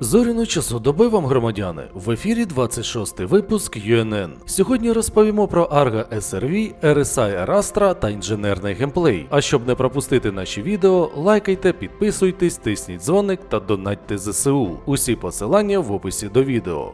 Зоряну часу доби вам, громадяни, в ефірі 26 випуск UNN. Сьогодні розповімо про Arga SRV, RSI Arastra та інженерний геймплей. А щоб не пропустити наші відео, лайкайте, підписуйтесь, тисніть дзвоник та донатьте ЗСУ. Усі посилання в описі до відео.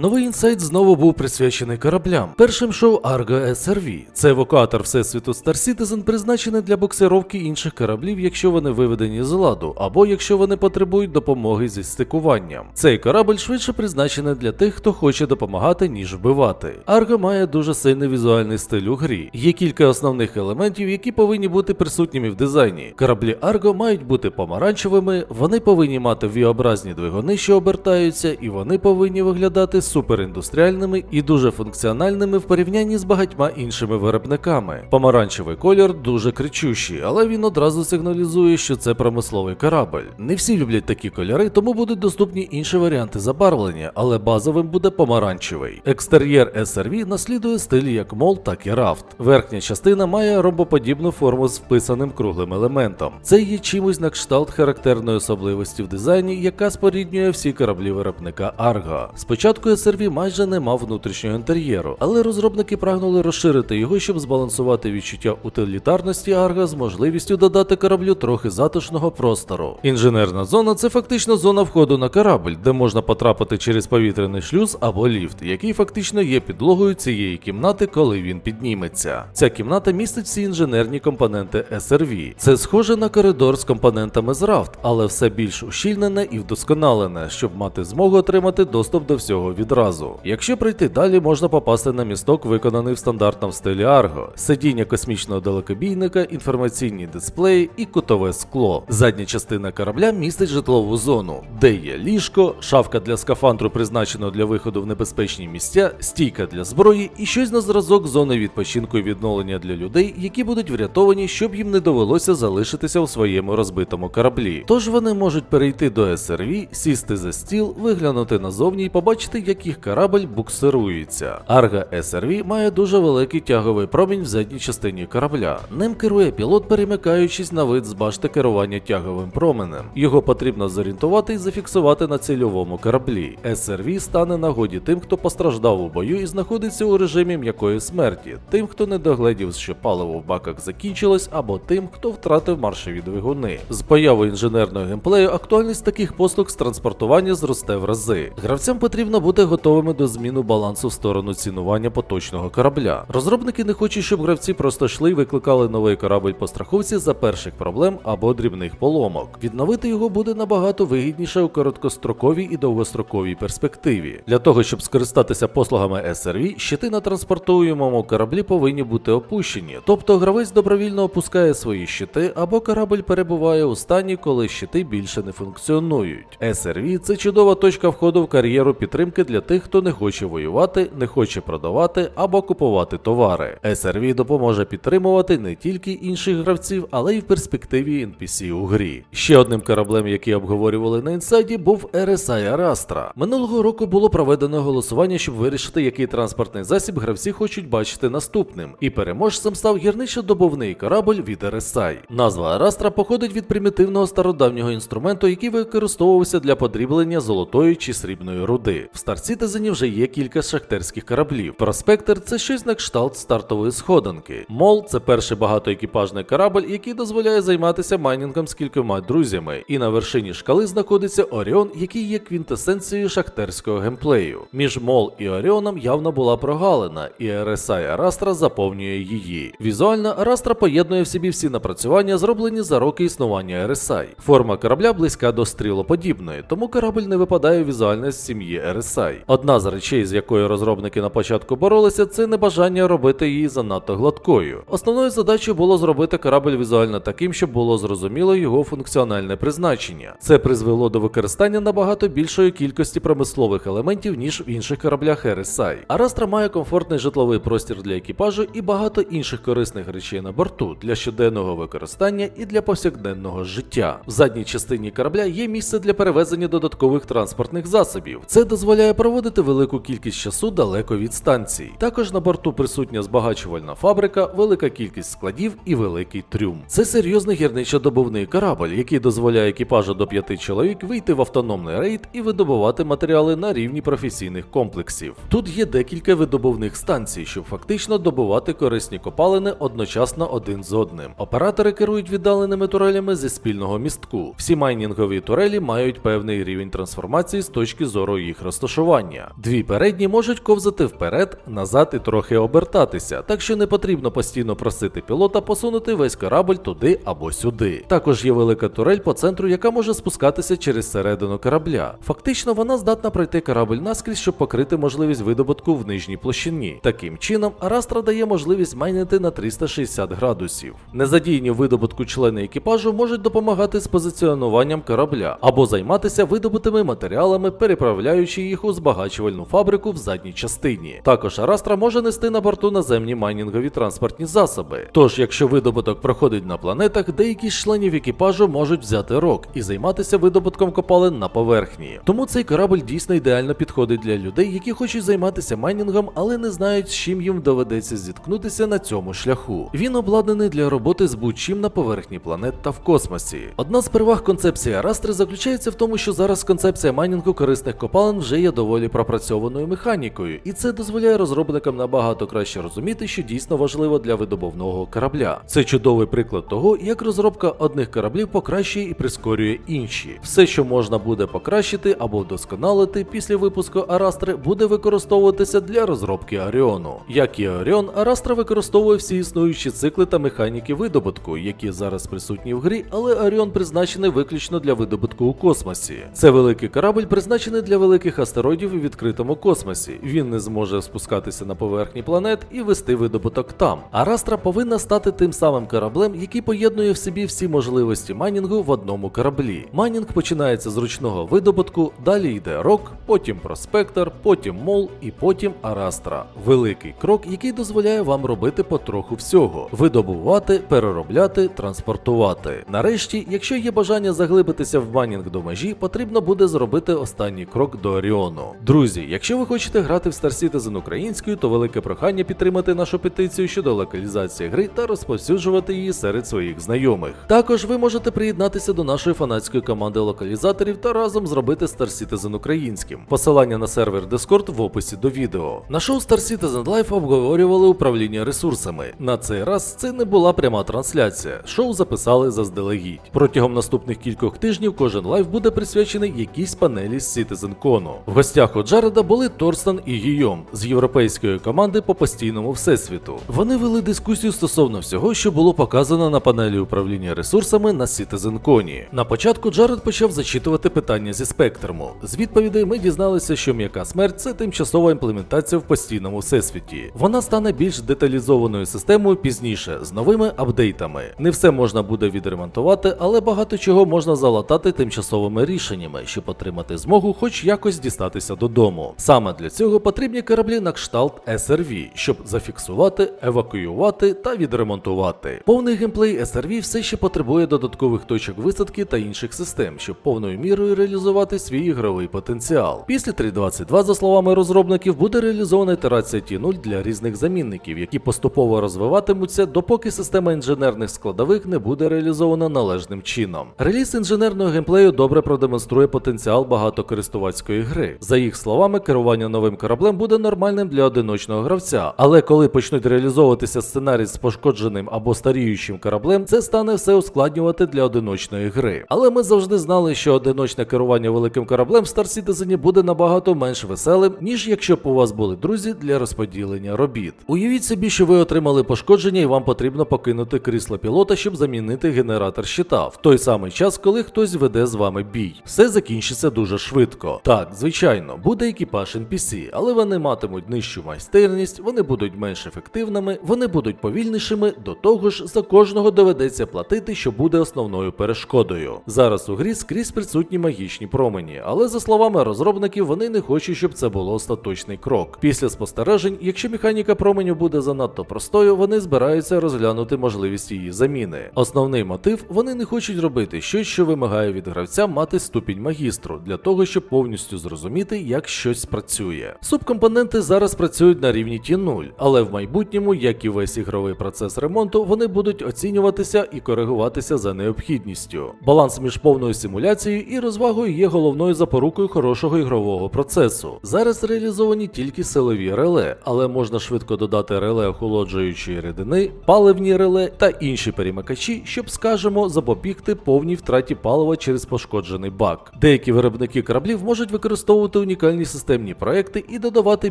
Новий інсайт знову був присвячений кораблям. Першим шоу Argo SRV. Це евакуатор всесвіту Star Citizen призначений для буксировки інших кораблів, якщо вони виведені з ладу, або якщо вони потребують допомоги зі стикуванням. Цей корабль швидше призначений для тих, хто хоче допомагати, ніж вбивати. Argo має дуже сильний візуальний стиль у грі. Є кілька основних елементів, які повинні бути присутніми в дизайні. Кораблі Argo мають бути помаранчевими, вони повинні мати V-образні двигуни, що обертаються, і вони повинні виглядати суперіндустріальними і дуже функціональними в порівнянні з багатьма іншими виробниками. Помаранчевий колір дуже кричущий, але він одразу сигналізує, що це промисловий корабль. Не всі люблять такі кольори, тому будуть доступні інші варіанти забарвлення, але базовим буде помаранчевий. Екстер'єр SRV наслідує стилі як мол, так і рафт. Верхня частина має ромбоподібну форму з вписаним круглим елементом. Це є чимось на кшталт характерної особливості в дизайні, яка споріднює всі кораблі виробника Argo. Спочатку SRV майже не мав внутрішнього інтер'єру, але розробники прагнули розширити його, щоб збалансувати відчуття утилітарності Argo з можливістю додати кораблю трохи затишного простору. Інженерна зона це фактично зона входу на корабль, де можна потрапити через повітряний шлюз або ліфт, який фактично є підлогою цієї кімнати, коли він підніметься. Ця кімната містить всі інженерні компоненти SRV. Це схоже на коридор з компонентами з Raft, але все більш ущільнене і вдосконалене, щоб мати змогу отримати доступ до всього відразу. Якщо пройти далі, можна попасти на місток, виконаний в стандартному стилі Argo, сидіння космічного далекобійника, інформаційні дисплеї і кутове скло. Задня частина корабля містить житлову зону, де є ліжко, шафка для скафандру, призначеного для виходу в небезпечні місця, стійка для зброї і щось на зразок зони відпочинку і відновлення для людей, які будуть врятовані, щоб їм не довелося залишитися у своєму розбитому кораблі. Тож вони можуть перейти до SRV, сісти за стіл, виглянути назовні і побачити, як їх корабль буксирується. Arga SRV має дуже великий тяговий промінь в задній частині корабля. Ним керує пілот, перемикаючись на вид з башти керування тяговим променем. Його потрібно зорієнтувати і зафіксувати на цільовому кораблі. SRV стане нагоді тим, хто постраждав у бою і знаходиться у режимі м'якої смерті, тим, хто не догледів, що паливо в баках закінчилось, або тим, хто втратив маршові двигуни. З появою інженерного геймплею актуальність таких послуг з транспортування зросте в рази. Гравцям потрібно бути готовими до зміну балансу в сторону цінування поточного корабля. Розробники не хочуть, щоб гравці просто йшли і викликали новий корабль по страховці за перших проблем або дрібних поломок. Відновити його буде набагато вигідніше у короткостроковій і довгостроковій перспективі. Для того, щоб скористатися послугами SRV, щити на транспортуємому кораблі повинні бути опущені, тобто гравець добровільно опускає свої щити або корабль перебуває у стані, коли щити більше не функціонують. SRV – це чудова точка входу в кар'єру підтримки для тих, хто не хоче воювати, не хоче продавати або купувати товари. SRV допоможе підтримувати не тільки інших гравців, але й в перспективі NPC у грі. Ще одним кораблем, який обговорювали на інсайді, був RSI Arastra. Минулого року було проведено голосування, щоб вирішити, який транспортний засіб гравці хочуть бачити наступним. І переможцем став гірничо-добовний корабль від RSI. Назва Arastra походить від примітивного стародавнього інструменту, який використовувався для подріблення золотої чи срібної руди. В Star Citizen вже є кілька шахтерських кораблів. Проспектор це щось на кшталт стартової сходинки. Мол це перший багатоекіпажний корабль, який дозволяє займатися майнінгом з кількома друзями. І на вершині шкали знаходиться Оріон, який є квінтесенцією шахтерського геймплею. Між Мол і Оріоном явно була прогалина, і RSI Arastra заповнює її. Візуально Arastra поєднує в собі всі напрацювання, зроблені за роки існування RSI. Форма корабля близька до стрілоподібної, тому корабль не випадає візуально з сім'ї RSI. Одна з речей, з якою розробники на початку боролися, це небажання робити її занадто гладкою. Основною задачею було зробити корабль візуально таким, щоб було зрозуміло його функціональне призначення. Це призвело до використання набагато більшої кількості промислових елементів, ніж в інших кораблях RSI. Арастра має комфортний житловий простір для екіпажу і багато інших корисних речей на борту для щоденного використання і для повсякденного життя. В задній частині корабля є місце для перевезення додаткових транспортних засобів. Це дозволяє проводити велику кількість часу далеко від станцій. Також на борту присутня збагачувальна фабрика, велика кількість складів і великий трюм. Це серйозний гірничо-добувний корабль, який дозволяє екіпажу до п'яти чоловік вийти в автономний рейд і видобувати матеріали на рівні професійних комплексів. Тут є декілька видобувних станцій, щоб фактично добувати корисні копалини одночасно один з одним. Оператори керують віддаленими турелями зі спільного містку. Всі майнінгові турелі мають певний рівень трансформації з точки зору їх розташування. Дві передні можуть ковзати вперед, назад і трохи обертатися, так що не потрібно постійно просити пілота посунути весь корабль туди або сюди. Також є велика турель по центру, яка може спускатися через середину корабля. Фактично, вона здатна пройти корабль наскрізь, щоб покрити можливість видобутку в нижній площині. Таким чином, Арастра дає можливість майнити на 360 градусів. Незадійні видобутку члени екіпажу можуть допомагати з позиціонуванням корабля або займатися видобутими матеріалами, переправляючи їх у збагачувальну фабрику в задній частині. Також Арастра може нести на борту наземні майнінгові транспортні засоби. Тож, якщо видобуток проходить на планетах, деякі з членів екіпажу можуть взяти рок і займатися видобутком копалин на поверхні. Тому цей корабль дійсно ідеально підходить для людей, які хочуть займатися майнінгом, але не знають, з чим їм доведеться зіткнутися на цьому шляху. Він обладнаний для роботи з будь-чим на поверхні планет та в космосі. Одна з переваг концепції Арастри заключається в тому, що зараз концепція майнінгу корисних копалин вже є доволі пропрацьованою механікою, і це дозволяє розробникам набагато краще розуміти, що дійсно важливо для видобувного корабля. Це чудовий приклад того, як розробка одних кораблів покращує і прискорює інші. Все, що можна буде покращити або вдосконалити після випуску Арастри, буде використовуватися для розробки Оріону. Як і Оріон, Арастра використовує всі існуючі цикли та механіки видобутку, які зараз присутні в грі, але Оріон призначений виключно для видобутку у космосі. Це великий корабль, призначений для великих астероїдів у відкритому космосі. Він не зможе спускатися на поверхні планет і вести видобуток там. Арастра повинна стати тим самим кораблем, який поєднує в собі всі можливості майнінгу в одному кораблі. Майнінг починається з ручного видобутку, далі йде рок, потім проспектор, потім мол і потім Арастра. Великий крок, який дозволяє вам робити потроху всього: видобувати, переробляти, транспортувати. Нарешті, якщо є бажання заглибитися в майнінг до межі, потрібно буде зробити останній крок до Оріону. Друзі, якщо ви хочете грати в Star Citizen українською, то велике прохання підтримати нашу петицію щодо локалізації гри та розповсюджувати її серед своїх знайомих. Також ви можете приєднатися до нашої фанатської команди локалізаторів та разом зробити Star Citizen українським. Посилання на сервер Discord в описі до відео. На шоу Star Citizen Live обговорювали управління ресурсами. На цей раз це не була пряма трансляція. Шоу записали заздалегідь. Протягом наступних кількох тижнів кожен лайв буде присвячений якійсь панелі з CitizenCon. Гостях у Джареда були Торстан і Гійом з європейської команди по постійному всесвіту. Вони вели дискусію стосовно всього, що було показано на панелі управління ресурсами на CitizenCon. На початку Джаред почав зачитувати питання зі спектруму. З відповідей ми дізналися, що м'яка смерть це тимчасова імплементація в постійному всесвіті. Вона стане більш деталізованою системою пізніше з новими апдейтами. Не все можна буде відремонтувати, але багато чого можна залатати тимчасовими рішеннями, щоб отримати змогу хоч якось дістатися додому. Саме для цього потрібні кораблі на кшталт SRV, щоб зафіксувати, евакуювати та відремонтувати. Повний геймплей SRV все ще потребує додаткових точок висадки та інших систем, щоб повною мірою реалізувати свій ігровий потенціал. Після 3.22, за словами розробників, буде реалізована ітерація T0 для різних замінників, які поступово розвиватимуться, допоки система інженерних складових не буде реалізована належним чином. Реліз інженерного геймплею добре продемонструє потенціал багатокористувацької гри. За їх словами, керування новим кораблем буде нормальним для одиночного гравця, але коли почнуть реалізовуватися сценарій з пошкодженим або старіючим кораблем, це стане все ускладнювати для одиночної гри. Але ми завжди знали, що одиночне керування великим кораблем в Star Citizen буде набагато менш веселим, ніж якщо б у вас були друзі для розподілення робіт. Уявіть собі, що ви отримали пошкодження і вам потрібно покинути крісло пілота, щоб замінити генератор щита в той самий час, коли хтось веде з вами бій. Все закінчиться дуже швидко. Так, звичайно, буде екіпаж NPC, але вони матимуть нижчу майстерність, вони будуть менш ефективними, вони будуть повільнішими. До того ж, за кожного доведеться платити, що буде основною перешкодою. Зараз у грі скрізь присутні магічні промені, але за словами розробників, вони не хочуть, щоб це було остаточний крок. Після спостережень, якщо механіка променю буде занадто простою, вони збираються розглянути можливість її заміни. Основний мотив вони не хочуть робити щось, що вимагає від гравця мати ступінь магістру, для того, щоб повністю зрозуміти. Зрозуміти, як щось працює. Субкомпоненти зараз працюють на рівні Т0, але в майбутньому, як і весь ігровий процес ремонту, вони будуть оцінюватися і коригуватися за необхідністю. Баланс між повною симуляцією і розвагою є головною запорукою хорошого ігрового процесу. Зараз реалізовані тільки силові реле, але можна швидко додати реле охолоджуючої рідини, паливні реле та інші перемикачі, щоб, скажімо, запобігти повній втраті палива через пошкоджений бак. Деякі виробники кораблів можуть використовувати унікальні системні проекти і додавати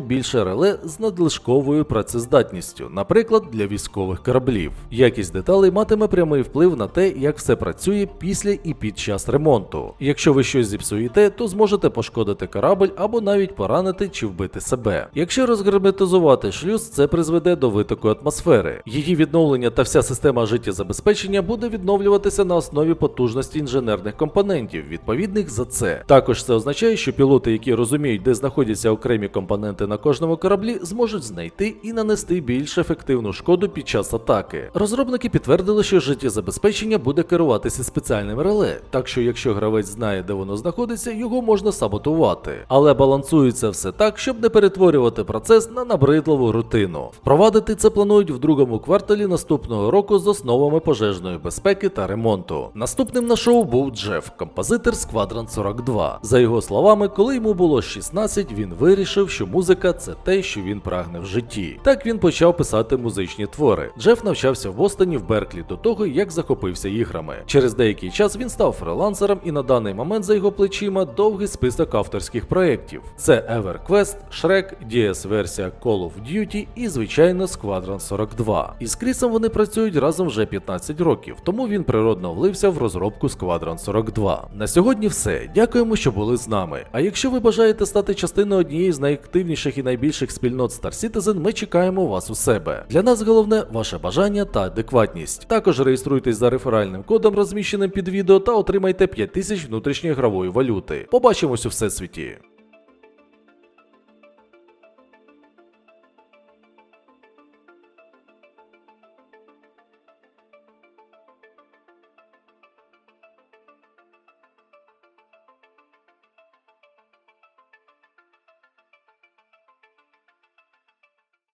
більше реле з надлишковою працездатністю, наприклад, для військових кораблів. Якість деталей матиме прямий вплив на те, як все працює після і під час ремонту. Якщо ви щось зіпсуєте, то зможете пошкодити корабль або навіть поранити чи вбити себе. Якщо розгерметизувати шлюз, це призведе до витоку атмосфери. Її відновлення та вся система життєзабезпечення буде відновлюватися на основі потужності інженерних компонентів, відповідних за це. Також це означає, що пілоти, які розуміють, де знаходяться окремі компоненти на кожному кораблі, зможуть знайти і нанести більш ефективну шкоду під час атаки. Розробники підтвердили, що життєзабезпечення буде керуватися спеціальним реле, так що якщо гравець знає, де воно знаходиться, його можна саботувати. Але балансується все так, щоб не перетворювати процес на набридливу рутину. Впровадити це планують в другому кварталі наступного року з основами пожежної безпеки та ремонту. Наступним на шоу був Джеф, композитор Squadron 42. За його словами, коли йому було 16, він вирішив, що музика це те, що він прагне в житті. Так він почав писати музичні твори. Джеф навчався в Бостоні в Берклі до того, як захопився іграми. Через деякий час він став фрилансером, і на даний момент за його плечима довгий список авторських проєктів. Це EverQuest, Shrek, DS-версія Call of Duty і, звичайно, Squadron 42. І з Крісом вони працюють разом вже 15 років, тому він природно влився в розробку Squadron 42. На сьогодні все. Дякуємо, що були з нами. А якщо ви бажаєте стати частиною однієї з найактивніших і найбільших спільнот Star Citizen, ми чекаємо вас у себе. Для нас головне ваше бажання та адекватність. Також реєструйтесь за реферальним кодом, розміщеним під відео, та отримайте 5000 внутрішньої гравої валюти. Побачимось у всесвіті.